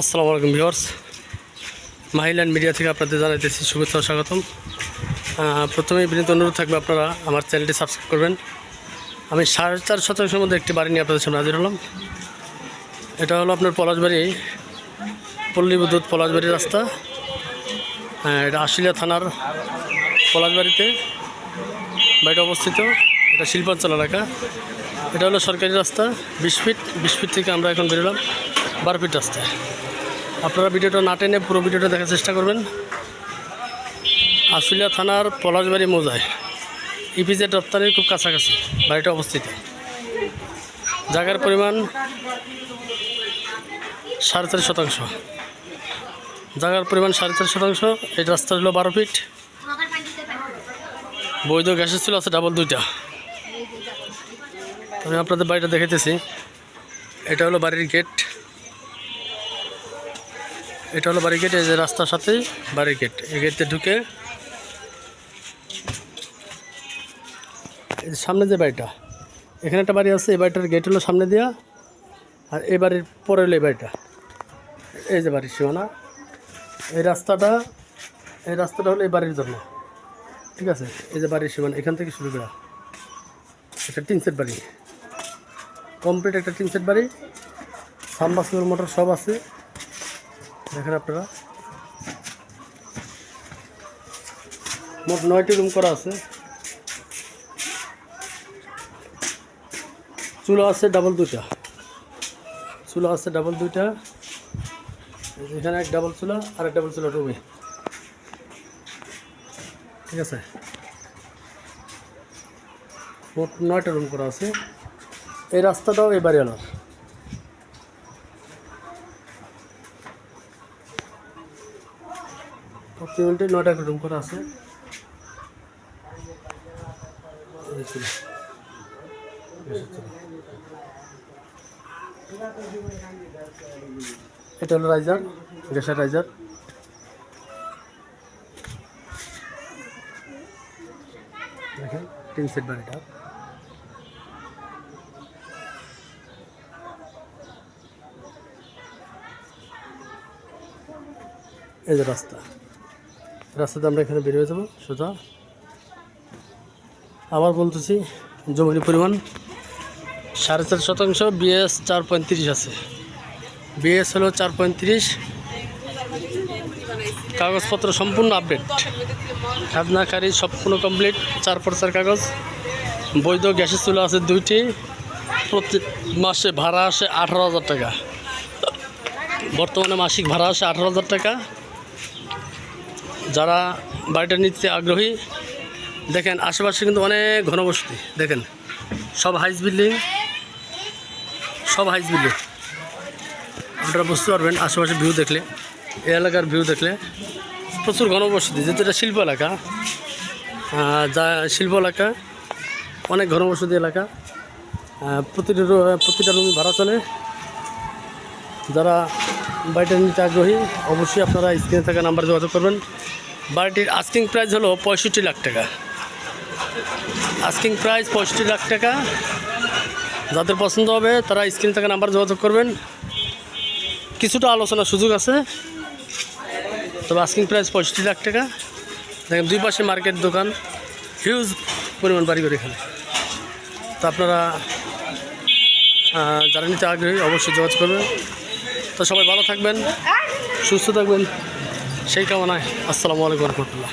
আসসালামু আলাইকুম viewers. মাহিল্যান্ড media থেকে আপনাদের জানাইতেছি শুভেচ্ছা স্বাগতম। আহ, প্রথমেই বিনীত অনুরোধ থাকবে আপনারা আমার চ্যানেলটি সাবস্ক্রাইব করবেন। আমি সাড়ে চার শতাংশের মধ্যে একটি বাড়ি নিয়ে আপনাদের সামনে হাজির হলাম। এটা হলো আপনার পলাশবাড়ি পল্লী বিদ্যুৎ পলাশবাড়ি রাস্তা। হ্যাঁ এটা আশিলিয়া থানার পলাশবাড়িতে বাড়িটা অবস্থিত। এটা শিল্পাঞ্চল এলাকা। এটা হলো সরকারি রাস্তা বিশ ফিট বিশ ফিট থেকে আমরা এখন বেরোলাম। বারো ফিট রাস্তায় আপনারা ভিডিওটা না টেনে পুরো ভিডিওটা দেখার চেষ্টা করবেন। আশুলিয়া থানার পলাশবাড়ি মৌজায়। ইপিজেড রপ্তানির খুব কাছাকাছি, বাড়িটা অবস্থিত। জায়গার পরিমাণ সাড়ে চার শতাংশ। জায়গার পরিমাণ সাড়ে চার শতাংশ, এই রাস্তা হলো বারো ফিট বৈধ গ্যাসের ছিল, আছে ডাবল দুইটা। আমি আপনাদের বাড়িটা দেখাইতেছি। এটা হলো বাড়ির গেট এটা হলো বাড়ির গেট এই যে রাস্তার সাথেই বাড়ির গেট এই গেটে ঢুকে সামনে যে বাড়িটা, এখানে একটা বাড়ি আছে, এই বাড়িটার গেট হলো সামনে দেওয়া আর এই বাড়ির পরে হলো এই বাড়িটা। এই যে বাড়ির সীমানা, এই রাস্তাটা এই রাস্তাটা হলো এই বাড়ির জন্য। ঠিক আছে? এই যে বাড়ির সীমানা, এখান থেকে শুরু করা। একটা তিন সেট বাড়ি। কমপ্লিট একটা তিন সেট বাড়ি। সামবাসিবল মোটর সব আছে। দেখেন আপনারা। মোট নয়টি রুম করা আছে। চুলো আছে ডাবল দুইটা। চুলো আছে ডাবল দুইটা। এখানে এক ডাবল চুলা আর এক ডাবল চুলা রুমে ঠিক আছে? মোট নয়টা রুম করা আছে। এই রাস্তাটাও এই বাড়িওয়ালার। প্রতি মিনিটে নয়টা করে রুম করা আছে। এটা হলো রাইজার গ্যাসের রাইজার দেখেন, তিন সেট বাড়িটা। এই যে রাস্তা। রাস্তাতে আমরা এখানে বেরিয়ে যাব, সোজা। আবার বলতেছি, জমির পরিমাণ সাড়ে চার শতাংশ, বিএস চার পঁয়ত্রিশ আছে। বিএস হলো চার পঁয়ত্রিশ কাগজপত্র সম্পূর্ণ আপডেট খাজনাকারী সম্পূর্ণ কমপ্লিট চার পরচার কাগজ। বৈধ গ্যাসের চুলা আছে দুইটি। প্রতি মাসে ভাড়া আসে আঠারো হাজার টাকা। বর্তমানে মাসিক ভাড়া আসে আঠারো হাজার টাকা। যারা বাড়িটা নিতে আগ্রহী, দেখেন আশেপাশে কিন্তু অনেক ঘনবসতি, দেখেন। সব হাইস বিল্ডিং, সব হাইস বিল্ডিং। আপনারা বুঝতে পারবেন আশেপাশে ভিউ দেখলে এ এলাকার ভিউ দেখলে প্রচুর ঘনবসতি, যেহেতু এটা শিল্প এলাকা। যা শিল্প এলাকা, অনেক ঘনবসতি এলাকা। প্রতিটা প্রতিটা রুমই ভাড়া চলে। যারা বাড়িটা নিতে আগ্রহী, অবশ্যই আপনারা স্ক্রিনে থাকা নাম্বার যোগাযোগ করবেন। বাড়িটির আস্কিং প্রাইস হলো পঁয়ষট্টি লাখ টাকা। আস্কিং প্রাইস পঁয়ষট্টি লাখ টাকা। যাদের পছন্দ হবে, তারা স্ক্রিনে থাকা নাম্বার যোগাযোগ করবেন। কিছুটা আলোচনার সুযোগ আছে। তবে আস্কিং প্রাইস পঁয়ষট্টি লাখ টাকা। দেখেন, দুই পাশে মার্কেট দোকান। হিউজ পরিমাণ বাড়ি করে এখানে। তো আপনারা যারা নিতে আগ্রহী, অবশ্যই যোগাযোগ করবেন। তো সবাই ভালো থাকবেন, সুস্থ থাকবেন। সেই কামনায় আসসালামু আলাইকুম রহমতুল্লাহ।